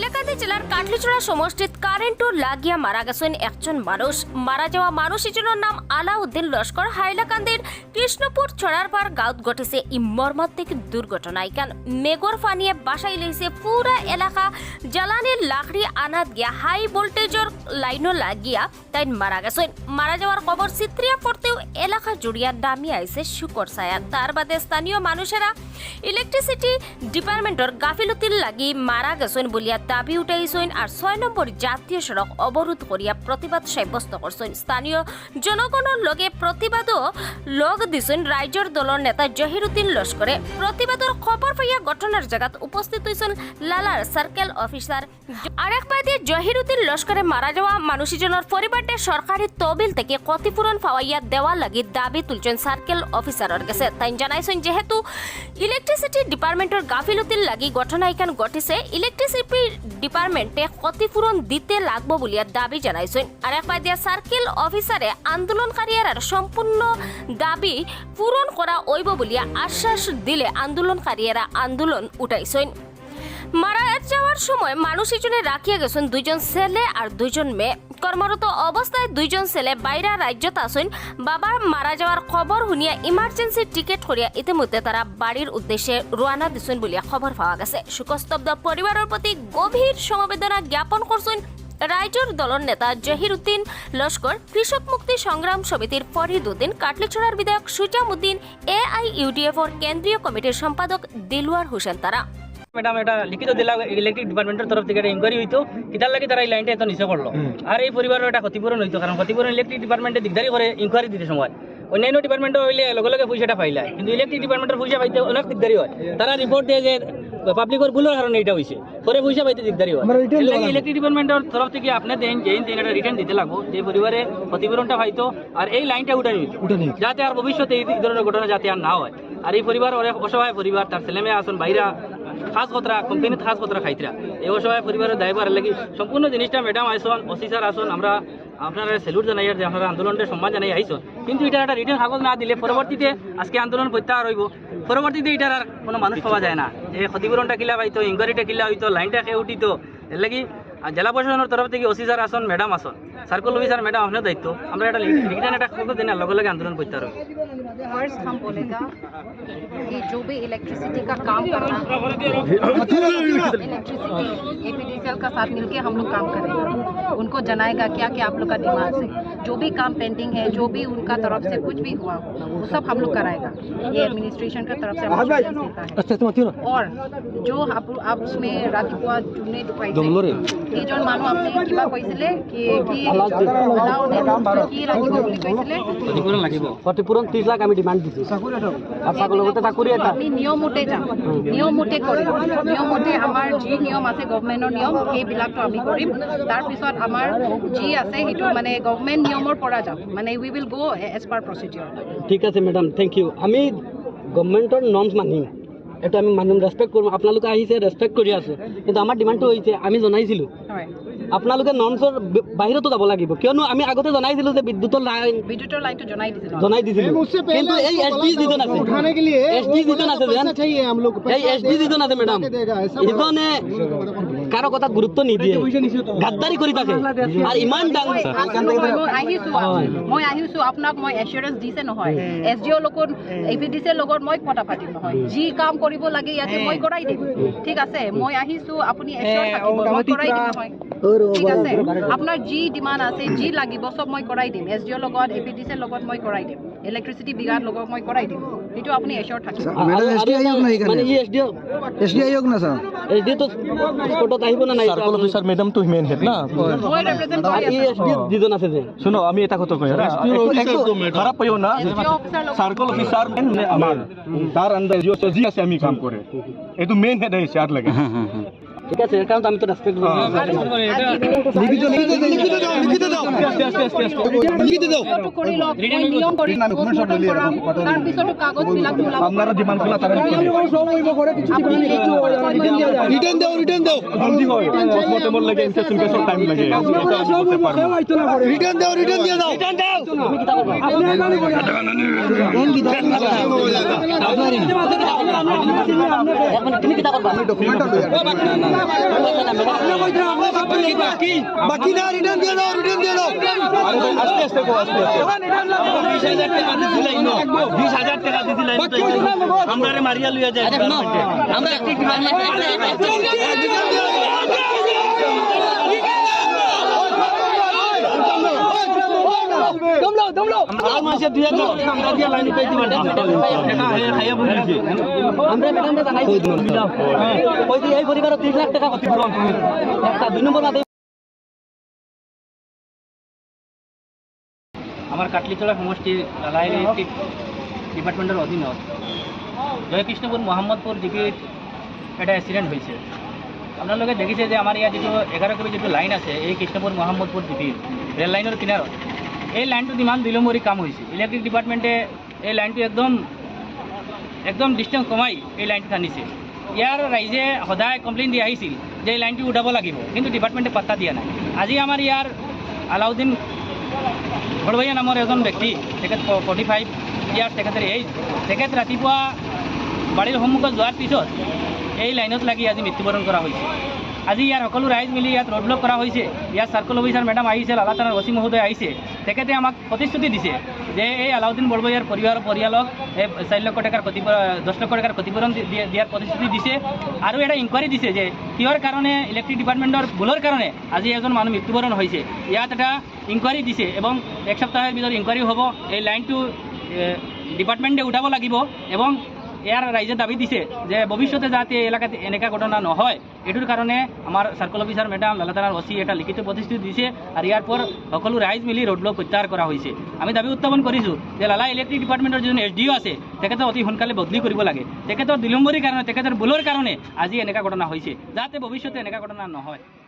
হাইলাকান্দি জেলার কাটলিচড়া সমষ্টিত কারেন্টও লাগিয়া মারা গেছেন একজন মানুষ। মারা যাওয়া মানুষ এজনের নাম আলাউদ্দিন লস্কর। হাইলাকান্দির কৃষ্ণপুর ছড়ারপার গাঁত ঘটেছে ই মর্মান্তিক দুর্ঘটনা ইকান মেঘর ফানিয়ে বাসাই লইছে পুরা এলাকা। জ্বালানির লাকড়ি আনাত গিয়া হাই ভোল্টেজর লাইনও লাগিয়া তাই মারা গেছেন। মারা যাওয়ার খবর চিত্রিয়া পড়তেও এলাকা জুড়িয়া দামি আইছে শুকর ছায়া। তার বাদে স্থানীয় মানুষেরা ইলেকট্রিসিটি ডিপার্টমেন্টর গাফিলতির লাগি মারা গেছেন বলিয়া দাবি উঠাইছেন আর ছয় নম্বর জাতীয় সড়ক অবরোধ করিয়া প্রতিবাদ সাব্যস্ত করছেন স্থানীয় জনগণের লগে প্রতিবাদও লগ দিছেন রাইজর দলের নেতা জহিরুদ্দিন লস্করে প্রতিবাদর খবর পাইয়া ঘটনার জায়গাত উপস্থিত হয়েছেন লালার সার্কেল অফিসার আরেক বাদে জহিরুদ্দিন লস্করে মারা যাওয়া মানুষজনের পরিবারকে সরকারি তহবিল থেকে ক্ষতিপূরণ পাওয়াইয়া দেওয়া লাগি দাবি তুলছেন সার্কেল অফিসারের কাছে। তাই জানাইছেন যেহেতু ইলেকট্রিসিটি ডিপার্টমেন্টের গাফিলতির লাগি ঘটনা এখান ঘটিছে ইলেকট্রিসিটি ডিপার্টমেন্টে ক্ষতিপূরণ দিতে লাগবো বলিয়া দাবি জানাইছেন আর এক দিয়া সার্কেল অফিসারে আন্দোলনকারীরা সম্পূর্ণ দাবি পূরণ করা হইব বলিয়া আশ্বাস দিলে আন্দোলনকারীরা আন্দোলন উঠাইছেন মারা যাওয়ার সময় মানুষ এজনে রাখিয়া গেছেন দুইজন ছেলে আর দুইজন মেয়ে। কর্মরত অবস্থায় দুইজন ছেলে বাইরা রাজ্যত আসেন বাবার মারা যাওয়ার খবর শুনিয়া ইমার্জেন্সি টিকেট করিয়া ইতিমধ্যে তারা বাড়ির উদ্দেশ্যে রওনা দিছেন বলিয়া খবর পাওয়া গেছে। শোকস্তব্ধ পরিবারের প্রতি গভীর সমবেদনা জ্ঞাপন করছেন রাইজর দলের নেতা জহির উদ্দিন লস্কর কৃষক মুক্তি সংগ্রাম সমিতির ফরিদ উদ্দিন কাটলিছড়ার বিধায়ক সুজামুদ্দিন, এ আই ইউডিএফর কেন্দ্রীয় কমিটির সম্পাদক দিলওয়ার হোসেন তারা ম্যাডাম এটা লিখিত দিলা ইলেকট্রিক ডিপার্টমেন্টের তরফ থেকে একটা ইনকোয়ারি হইতো কিতার লাগে তারা এই লাইনটা এত নিচে করল আর এই পরিবারের একটা ক্ষতিপূরণ হইতো কারণ ক্ষতিপূরণ ইলেকট্রিক ডিপার্টমেন্টে দিগদারি করে ইনকোয়ারি দিতে সময় অন্যান্য ডিপার্টমেন্টে হইলে লগে লগে পয়সাটা পাইলা কিন্তু ইলেকট্রিক ডিপার্টমেন্টের পয়সা পাইতে অনেক দিগদারি হয়। তারা রিপোর্ট দিয়ে যে পাবলিকের ভুলের কারণে এটা হইছে পরে পয়সা পাইতে দিগদারি হয়। ইলেকট্রিক ডিপার্টমেন্টের তরফ থেকে আপনি দেন দিন একটা রিটার্ন দিতে লাগবো যে পরিবারে ক্ষতিপূরণটা পাইতো আর এই লাইনটা উঠানি যাতে আর ভবিষ্যতে এই ধরনের ঘটনা যাতে আর না হয়। আর এই পরিবার অনেক অসহায় পরিবার তার ছেলে মেয়ে আসুন বাইরা খাস কথা কোম্পানিত খাস কথা খাইতরা। এই অসহায় পরিবারের দায়বার লাগি সম্পূর্ণ জিনিসটা ম্যাডাম আইসন অফিসার আসুন, আমরা আপনারা স্যালুট জানাই যে আপনারা আন্দোলনটা সম্মান জানাই আইসন। কিন্তু এটা একটা রিটার্ন কাগজ না দিলে পরবর্তীতে আজকে আন্দোলন প্রত্যাহার হইব। পরবর্তীতে এটার আর কোনো মানুষ পাওয়া যায় না। এই ক্ষতিপূরণটা কিলা পাইতো, ইনকোয়ারিটা কিলা হইতো, লাইনটা খেয়ে উঠিত, এর লাগি জেলা প্রশাসনের তরফ থেকে অফিসার আসন ম্যাডাম আসন। সার্কল অফিসার ম্যাডাম আপনার দায়িত্ব। আমরা একটা রিটার্ন একটা কাগজ দিন লগে লগে আন্দোলন প্রত্যাহার হইব। फर्स्ट हम बोलेगा कि जो भी इलेक्ट्रिसिटी का काम करना इलेक्ट्रिसिटी एपीडीसीएल का साथ मिलके हम लोग काम करेंगे उनको जनाएगा क्या क्या आप लोग का डिमांड है जो भी काम पेंडिंग है जो भी उनका तरफ से कुछ भी हुआ हो वो सब हम लोग कराएगा ये एडमिनिस्ट्रेशन का तरफ से हमें assurance देता है और जो आप आप उसमें ৰাতিপুৱা যোনে ঢুকাইছে কেইজন মানুহ আপুনি কিবা কৈছিলে কি কি আলাউদ্দিন কি লাগিব বুলি কৈছিলে ক্ষতিপূরণ লাগিব ক্ষতিপূরণ লাখ আমি ডিমান্ড দিছি। ছাগল লগতে চাকৰি এটা। আমি নিয়মমতে যাম। নিয়মমতে কৰিম। নিয়মমতে আমাৰ যি নিয়ম আছে গভমেণ্টৰ নিয়ম সেইবিলাকতো আমি কৰিম। তাৰপিছত আমাৰ যি আছে সেইটো মানে গভমেণ্ট নিয়মৰ পৰা যাম। মানে উই উইল গ' এজ পাৰ প্ৰচিডিঅ'ৰ ঠিক আছে মেডাম থেংক ইউ আমি গভৰ্ণমেণ্টৰ নৰ্মছ মানিম। এইটো আমি মানিম ৰেচপেক্ট কৰিম আপোনালোকে আহিছে ৰেচপেক্ট কৰি আছে। কিন্তু আমাৰ ডিমাণ্ডটো হৈছে আমি জনাইছিলোঁ। হয়। আপোনালোকে নৰ্মছৰ বাহিৰতো যাব লাগিব। কিয়নো আমি আগতে জনাইছিলোঁ যে বিদ্যুতৰ লাইন বিদ্যুতৰ লাইনটো জনাই দিছিলোঁ জনাই দিছিলোঁ। কিন্তু এই এছ ডি যিজন আছে এছ ডি যিজন আছে এই এছ ডি যিজন আছে মেডাম সিজনে কাৰো কথাত গুৰুত্ব নিদিয়ে। গাদ্দাৰি কৰি থাকে। আৰু ইমান ডাঙৰ মই আহিছোঁ মই আহিছোঁ আপোনাক মই এচিয়ৰেঞ্চ দিছে নহয়। এছ ডি অ' লগত এ পি ডি চিৰ লগত মই কথা পাতিম নহয়। যি কাম কৰিব লাগে ইয়াতে মই কৰাই দিম। ঠিক আছে মই আহিছোঁ আপুনি এচিয়ৰ থাকিব। মই কৰাই দিম নহয়। ঠিক আছে আপোনাৰ যি ডিমাণ্ড আছে যি লাগিব চব মই কৰাই দিম। এছ ডি অ' লগত এ পি ডি চিৰ লগত মই কৰাই দিম। ইলেক্ট্ৰিচিটি বিভাগৰ লগত মই কৰাই দিম। যেটো আপুনি এছিয়ৰ থাকে আৰু এছ ডি আই নাই মানে E S D S D I হওক না স্যার এছ ডি তো ফটোত আহিব না নাই? সার্কল অফিসার ম্যাডাম তো মেইন হেড না মই রিপ্রেজেন্ট করি এস ডি দিজন আছে। যে। শুনো আমি এটা কথা কই এস ডি খারাপ পয়ো না সার্কল অফিসার মেইন আমার তার আন্ডার জিও সজি আছে আমি কাম করে এটো মেইন হেড আছে আর লাগে ঠিক আছে কাৰণ আমি তো ৰেচপেক্ট করি লিখিত লিখিত লিখিত দাও লিখিত দাও লিখিত দাও। নিয়ম পোষ্টমৰ্টম কৰাম তাৰপিছতো কাগজবিলাক ওলাব আপনারা ডিমান্ড করলে তারা রিটার্ন দাও রিটার্ন দাও জলদি হয় লাগে কেসের টাইম লাগে এটা আমি বলতে পারব না। রিটার্ন দাও রিটার্ন দিয়ে দাও। রিটার্ন দাও তুমি কিতা করবা ডকুমেন্ট বাকি না রিটার্ন দিয়ে দাও রিটার্ন দিয়ে দাও আস্তে আস্তে কো আস্তে আস্তে বিশ হাজার টাকা দিছিলেন আমরা মারিয়া লইয়া যাই আমরা আর মাসে দুই হাজার আমরা দিয়ে লাইন পেয়ে দিবেন টাকা খাইয়া বলেছি আমরা ম্যাডামরা জানাই ওই এই পরিবারের তিন লাখ টাকা ক্ষতিপূরণ একটা দুই নম্বর আমার কাটলিতলা সমষ্টির লালাই ডিপার্টমেন্টের অধীনত। জয়কৃষ্ণপুর মোহাম্মদপুর জিপির একটা অ্যাক্সিডেন্ট হয়েছে। আপোনালোকে দেখিছে যে আমাৰ ইয়াত যিটো এঘাৰ কেবি যিটো লাইন আছে এই কৃষ্ণপুৰ মহম্মদপুৰ জিপিৰ ৰেল লাইনৰ কিনাৰত। এই লাইনটোত ইমান বিলম্বৰী কাম হৈছে। ইলেক্ট্ৰিক ডিপাৰ্টমেণ্টে এই লাইনটো একদম একদম ডিষ্টেঞ্চ কমাই এই লাইনটো টানিছে ইয়াৰ ৰাইজে সদায় কমপ্লেইন দি আহিছিল যে এই লাইনটো উঠাব লাগিব কিন্তু ডিপাৰ্টমেণ্টে পাত্তা দিয়া নাই। আজি আমাৰ ইয়াৰ আলাউদ্দিন বৰভৈয়া নামৰ এজন ব্যক্তি তেখেত ফৰ্টি ফাইভ ইয়াৰ তেখেতৰ এইজ তেখেত ৰাতিপুৱা বাৰীৰ সন্মুখত যোৱাৰ পিছত এই লাইনত লাগি আজি মৃত্যুবৰণ কৰা হৈছে। আজি ইয়াৰ সকলো ৰাইজ মিলি ইয়াত ৰোড ব্লক কৰা হৈছে। ইয়াত চাৰ্কল অফিচাৰ মেডাম আহিছে, লালা থানাৰ অচি মহোদয় আহিছে। তেখেতে আমাক প্ৰতিশ্ৰুতি দিছে যে এই আলাউদ্দিন বৰভৈয়াৰ পৰিবাৰৰ পৰিয়ালক এই চাৰি লক্ষ টকাৰ ক্ষতিপূৰণ দহ লক্ষ টকাৰ ক্ষতিপূৰণ দিয়াৰ প্ৰতিশ্ৰুতি দিছে। আৰু এটা ইনকুৱাৰী দিছে যে কিহৰ কাৰণে ইলেক্ট্ৰিক ডিপাৰ্টমেণ্টৰ ভুলৰ কাৰণে আজি এজন মানুহ মৃত্যুবৰণ হৈছে। ইয়াত এটা ইনকুৱাৰী দিছে এবং এক সপ্তাহের ভিতর ইনকোয়ারি হব। এই লাইনটো ডিপার্টমেন্টে উঠাব লাগিব এবং ইয়াৰ ৰাইজে দাবি দিছে যে ভৱিষ্যতে যাতে এই এলেকাত এনেকুৱা ঘটনা নহয়। এইটোৰ কাৰণে আমাৰ চাৰ্কল অফিচাৰ মেডাম লালাথানাৰ অচি এটা লিখিত প্ৰতিশ্ৰুতি দিছে আৰু ইয়াৰ পৰা সকলো ৰাইজ মিলি ৰোড ব্লক প্ৰত্যাহাৰ কৰা হৈছে। আমি দাবি উত্থাপন কৰিছোঁ যে লালা ইলেক্ট্ৰিক ডিপাৰ্টমেণ্টৰ যিজন এছ ডি অ' আছে, তেখেতক অতি সোনকালে বদলি কৰিব লাগে। তেখেতৰ বিলম্বৰীৰ কাৰণে, তেখেতৰ ভুলৰ কাৰণে আজি এনেকুৱা ঘটনা হৈছে, যাতে ভৱিষ্যতে এনেকুৱা ঘটনা নহয়।